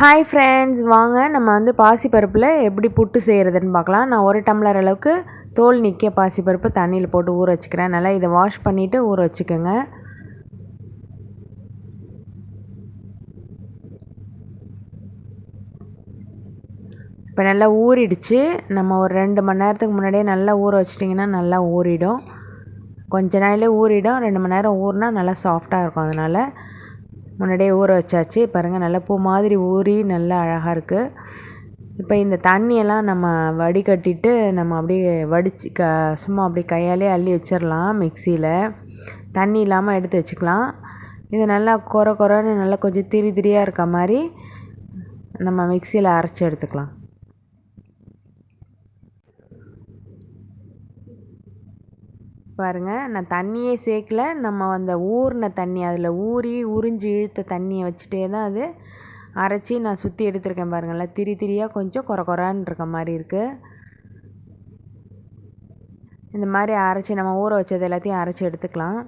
Hi friends வாங்க நம்ம வந்து பாசிப்பருப்பில் எப்படி புட்டு செய்கிறதுன்னு பார்க்கலாம். நான் ஒரு டம்ளர் அளவுக்கு தோல் நிற்க பாசிப்பருப்பு தண்ணியில் போட்டு ஊற வச்சுக்கிறேன். நல்லா இதை வாஷ் பண்ணிவிட்டு ஊற வச்சுக்கோங்க. இப்போ நல்லா ஊறிடுச்சு. நம்ம ஒரு ரெண்டு மணி நேரத்துக்கு முன்னாடியே நல்லா ஊற வச்சிட்டிங்கன்னா நல்லா ஊறிடும். கொஞ்ச நாளிலே ஊறிடும். ரெண்டு மணி நேரம் ஊறினா நல்லா சாஃப்டாக இருக்கும் அதனால். முன்னாடியே ஊற வச்சாச்சு. பாருங்கள் நல்லா பூ மாதிரி ஊறி நல்லா அழகாக இருக்குது இப்போ இந்த தண்ணியெல்லாம் நம்ம வடிகட்டிட்டு நம்ம அப்படியே வடித்து க சும்மா அப்படி கையாலே அள்ளி வச்சிடலாம் மிக்சியில் தண்ணி இல்லாமல் எடுத்து வச்சுக்கலாம். இது நல்லா கொர குறைன்னு நல்லா கொஞ்சம் திரி திரியாக இருக்க மாதிரி நம்ம மிக்சியில் அரைச்சி எடுத்துக்கலாம். பாருங்கள் நான் தண்ணியே சேர்க்கல. நம்ம அந்த ஊறின தண்ணி அதில் ஊறி உறிஞ்சி இழுத்த தண்ணியை வச்சுட்டே தான் அது அரைச்சி நான் சுற்றி எடுத்திருக்கேன் பாருங்களேன். திரி திரியாக கொஞ்சம் குறை குறான்னு இருக்க மாதிரி இருக்குது இந்த மாதிரி அரைச்சி நம்ம ஊற வச்சது எல்லாத்தையும் அரைச்சி எடுத்துக்கலாம்.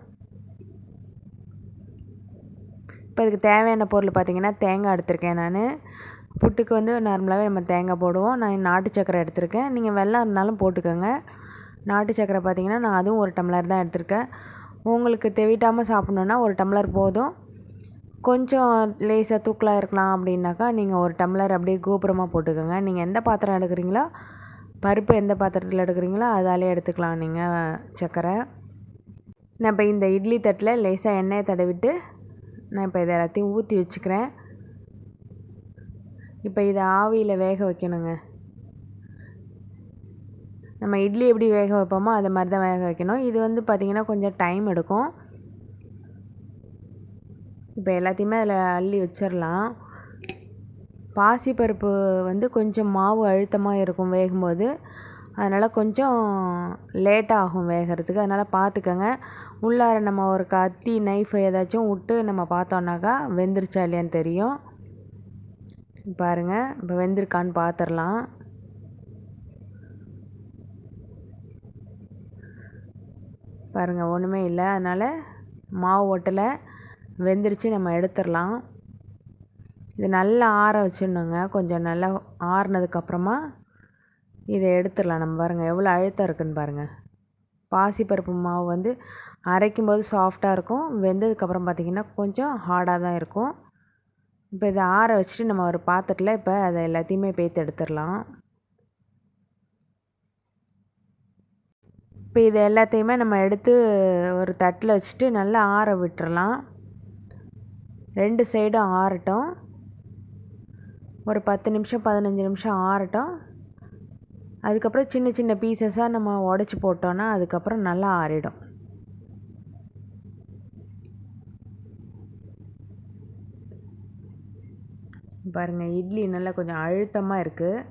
இப்போ இதுக்கு தேவையான பொருள் பார்த்திங்கன்னா தேங்காய் எடுத்திருக்கேன் நான். புட்டுக்கு வந்து நார்மலாகவே நம்ம தேங்காய் போடுவோம். நான் நாட்டு சக்கரை எடுத்திருக்கேன். நீங்கள் வெள்ளம் இருந்தாலும் போட்டுக்கோங்க. நாட்டு சக்கரை பார்த்திங்கன்னா நான் அதுவும் ஒரு டம்ளர் தான் எடுத்திருக்கேன். உங்களுக்கு தெவிட்டாமல் சாப்பிட்ணுன்னா ஒரு டம்ளர் போதும். கொஞ்சம் லேசாக தூக்கலாக இருக்கலாம் அப்படின்னாக்கா நீங்கள் ஒரு டம்ளர் அப்படியே கோபுரமாக போட்டுக்கோங்க. நீங்கள் எந்த பாத்திரம் எடுக்கிறீங்களோ பருப்பு எந்த பாத்திரத்தில் எடுக்கிறீங்களோ அதாலே எடுத்துக்கலாம் நீங்கள் சர்க்கரை நான் இப்போ இந்த இட்லி தட்டில் லேசாக எண்ணெயை தடவிட்டு நான் இப்போ இதை எல்லாத்தையும் ஊற்றி வச்சுக்கிறேன். இப்போ இதை ஆவியில் வேக வைக்கணுங்க. நம்ம இட்லி எப்படி வேக வைப்போமோ அதை மாதிரி தான் வேக வைக்கணும். இது வந்து பார்த்திங்கன்னா கொஞ்சம் டைம் எடுக்கும். இப்போ எல்லாத்தையுமே அதில் அள்ளி வச்சிடலாம் பாசிப்பருப்பு வந்து கொஞ்சம் மாவு அழுத்தமாக இருக்கும் வேகும்போது. அதனால் கொஞ்சம் லேட்டாக ஆகும் வேகிறதுக்கு. அதனால் பார்த்துக்கோங்க உள்ளார நம்ம ஒரு கத்தி நைஃப் ஏதாச்சும் விட்டு நம்ம பார்த்தோன்னாக்கா வெந்துருச்சா இல்லையான்னு தெரியும். பாருங்கள் இப்போ வெந்திருக்கான்னு பார்த்துடலாம் பாருங்கள் ஒன்றுமே இல்லை. அதனால் மாவு ஒட்டலை வெந்துருச்சு நம்ம எடுத்துடலாம். இது நல்லா ஆற வச்சிடணுங்க. கொஞ்சம் நல்லா ஆறுனதுக்கப்புறமா இதை எடுத்துடலாம். நம்ம பாருங்கள் எவ்வளோ அழுத்தம் இருக்குதுன்னு பாருங்கள் பாசிப்பருப்பு மாவு வந்து அரைக்கும் போது சாஃப்டாக இருக்கும். வெந்ததுக்கப்புறம் பார்த்திங்கன்னா கொஞ்சம் ஹார்டாக தான் இருக்கும். இப்போ இதை ஆற வச்சுட்டு நம்ம ஒரு பாத்திரத்தில் இப்போ அதை எல்லாத்தையுமே பேத்து எடுத்துடலாம். இப்போ இது எல்லாத்தையுமே நம்ம எடுத்து ஒரு தட்டில் வச்சுட்டு நல்லா ஆற விட்டுறலாம். ரெண்டு சைடும் ஆறட்டும். ஒரு பத்து நிமிஷம் பதினஞ்சு நிமிஷம் ஆறட்டும். அதுக்கப்புறம் சின்ன சின்ன பீசஸாக நம்ம உடச்சி போட்டோன்னா அதுக்கப்புறம் நல்லா ஆறிடும். பாருங்கள் இட்லி நல்லா கொஞ்சம் அழுத்தமாக இருக்குது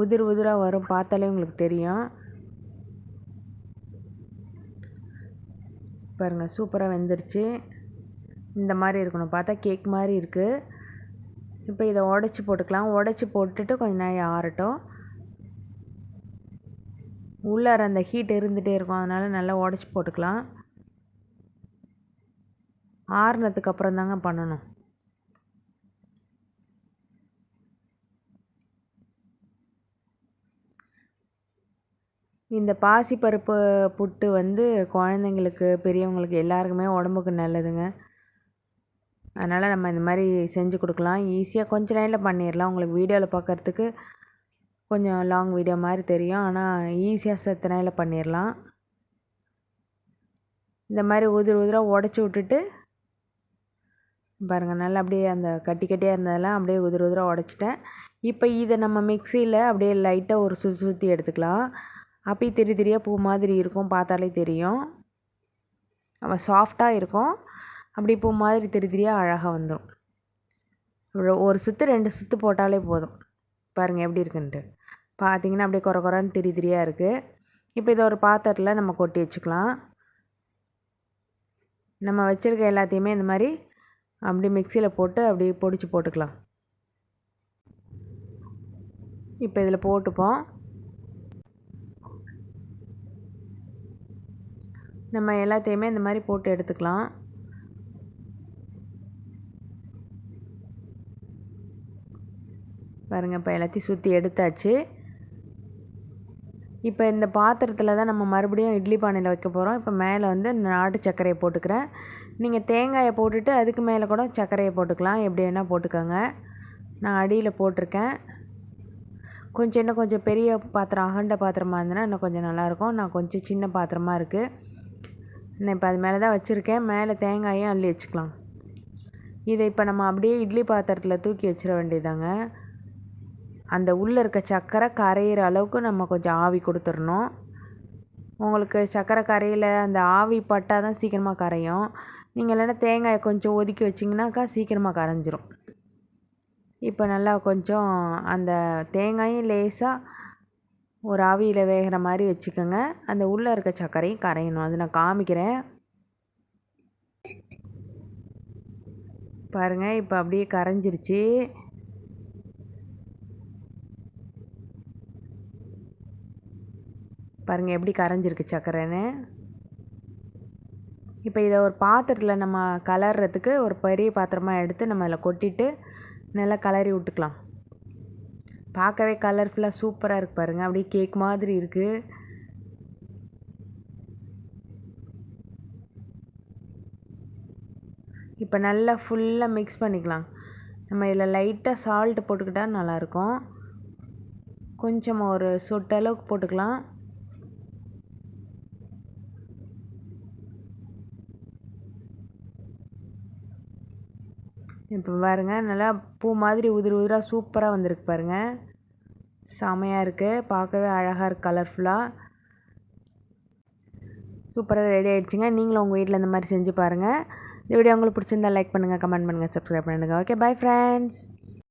உதிர் உதிராக வரும் பார்த்தாலே உங்களுக்கு தெரியும். பாருங்கள் சூப்பராக வெந்துருச்சு. இந்த மாதிரி இருக்கணும். பார்த்தா கேக் மாதிரி இருக்குது இப்போ இதை உடச்சி போட்டுக்கலாம். உடச்சி போட்டுட்டு கொஞ்ச நேரம் ஆறட்டும். உள்ளார அந்த ஹீட் இருந்துகிட்டே இருக்கும். அதனால் நல்லா உடச்சி போட்டுக்கலாம். ஆறுனதுக்கு அப்புறம் தாங்க பண்ணணும். இந்த பாசிப்பருப்பு புட்டு வந்து குழந்தைங்களுக்கு பெரியவங்களுக்கு எல்லாருக்குமே உடம்புக்கு நல்லதுங்க. அதனால் நம்ம இந்த மாதிரி செஞ்சு கொடுக்கலாம். ஈஸியாக கொஞ்சம் நேரில் பண்ணிடலாம். உங்களுக்கு வீடியோவில் பார்க்குறதுக்கு கொஞ்சம் லாங் வீடியோ மாதிரி தெரியும். ஆனால் ஈஸியாக செத்த நேரில் பண்ணிடலாம். இந்த மாதிரி உதிர் உதிராக உடச்சி விட்டுட்டு பாருங்கள் நல்லா அப்படியே அந்த கட்டி கட்டியாக இருந்ததெல்லாம் அப்படியே உதிர் உதிராக உடச்சிட்டேன். இப்போ இதை நம்ம மிக்சியில் அப்படியே லைட்டாக ஒரு சுற்றி சுற்றி எடுத்துக்கலாம். அப்படி திரி திரியாக பூ மாதிரி இருக்கும் பார்த்தாலே தெரியும். அவன் சாஃப்டாக இருக்கும். அப்படி பூ மாதிரி திரி திரியாக அழகாக வந்துடும் ஒரு சுற்று ரெண்டு சுற்று போட்டாலே போதும். பாருங்கள் எப்படி இருக்குன்ட்டு. பார்த்தீங்கன்னா அப்படியே குறை குறைன்னு திரி திரியாக இருக்குது இப்போ இதை ஒரு பாத்திரத்தில் நம்ம கொட்டி வச்சுக்கலாம். நம்ம வச்சுருக்க எல்லாத்தையுமே இந்த மாதிரி அப்படி மிக்சியில் போட்டு அப்படி பொடிச்சு போட்டுக்கலாம். இப்போ இதில் போட்டுப்போம். நம்ம எல்லாத்தையுமே இந்த மாதிரி போட்டு எடுத்துக்கலாம். பாருங்கள் இப்போ எல்லாத்தையும் சுற்றி எடுத்தாச்சு. இப்போ இந்த பாத்திரத்தில் தான் நம்ம மறுபடியும் இட்லி பானையில் வைக்க போகிறோம் இப்போ மேலே வந்து நாட்டு சர்க்கரையை போட்டுக்கிறேன். நீங்கள் தேங்காயை போட்டுட்டு அதுக்கு மேலே கூட சர்க்கரையை போட்டுக்கலாம். எப்படி வேணால் போட்டுக்கோங்க. நான் அடியில் போட்டிருக்கேன். கொஞ்சம் இன்னும் கொஞ்சம் பெரிய பாத்திரம் அகண்ட பாத்திரமாக இருந்ததுன்னா இன்னும் கொஞ்சம் நல்லாயிருக்கும் நான் கொஞ்சம் சின்ன பாத்திரமாக இருக்குது நான் இப்போ அது மேலே தான் வச்சுருக்கேன். மேலே தேங்காயும் அள்ளி வச்சுக்கலாம். இதை இப்போ நம்ம அப்படியே இட்லி பாத்திரத்தில் தூக்கி வச்சிட வேண்டியதாங்க. அந்த உள்ளே இருக்க சர்க்கரை கரையிற அளவுக்கு நம்ம கொஞ்சம் ஆவி கொடுத்துடணும். உங்களுக்கு சர்க்கரை கரையில் அந்த ஆவி பட்டால் தான் சீக்கிரமாக கரையும். நீங்கள் இல்லைன்னா தேங்காயை கொஞ்சம் ஒதுக்கி வச்சிங்கனாக்கா சீக்கிரமாக கரைஞ்சிரும். இப்போ நல்லா கொஞ்சம் அந்த தேங்காயும் லேசாக ஒரு ஆவியில் வேகிற மாதிரி வச்சுக்கோங்க. அந்த உள்ளே இருக்க சர்க்கரையும் கரையணும். அது நான் காமிக்கிறேன். பாருங்கள் இப்போ அப்படியே கரைஞ்சிருச்சு. பாருங்கள் எப்படி கரைஞ்சிருக்கு சர்க்கரைன்னு. இப்போ இதை ஒரு பாத்திரத்தில் நம்ம கலர்றதுக்கு ஒரு பெரிய பாத்திரமாக எடுத்து நம்ம அதில் கொட்டிட்டு நல்லா கலரி விட்டுக்கலாம். பார்க்கவே கலர்ஃபுல்லாக சூப்பராக இருக்குது பாருங்கள் அப்படியே கேக் மாதிரி இருக்குது இப்போ நல்லா ஃபுல்லாக மிக்ஸ் பண்ணிக்கலாம். நம்ம இதில் லைட்டாக சால்ட்டு போட்டுக்கிட்டால் நல்லாயிருக்கும். கொஞ்சம் ஒரு சொட்டளவுக்கு போட்டுக்கலாம். இப்போ பாருங்கள் நல்லா பூ மாதிரி உதிர் உதிராக சூப்பராக வந்திருக்கு பாருங்கள் செமையாக இருக்குது பார்க்கவே அழகாக இருக்குது கலர்ஃபுல்லாக சூப்பராக ரெடி ஆகிடுச்சிங்க நீங்களும் உங்கள் வீட்டில் இந்த மாதிரி செஞ்சு பாருங்கள் இந்த வீடியோ உங்களுக்கு பிடிச்சிருந்தா லைக் பண்ணுங்கள் கமெண்ட் பண்ணுங்கள் சப்ஸ்கிரைப் பண்ணுங்கள் ஓகே பை ஃப்ரெண்ட்ஸ்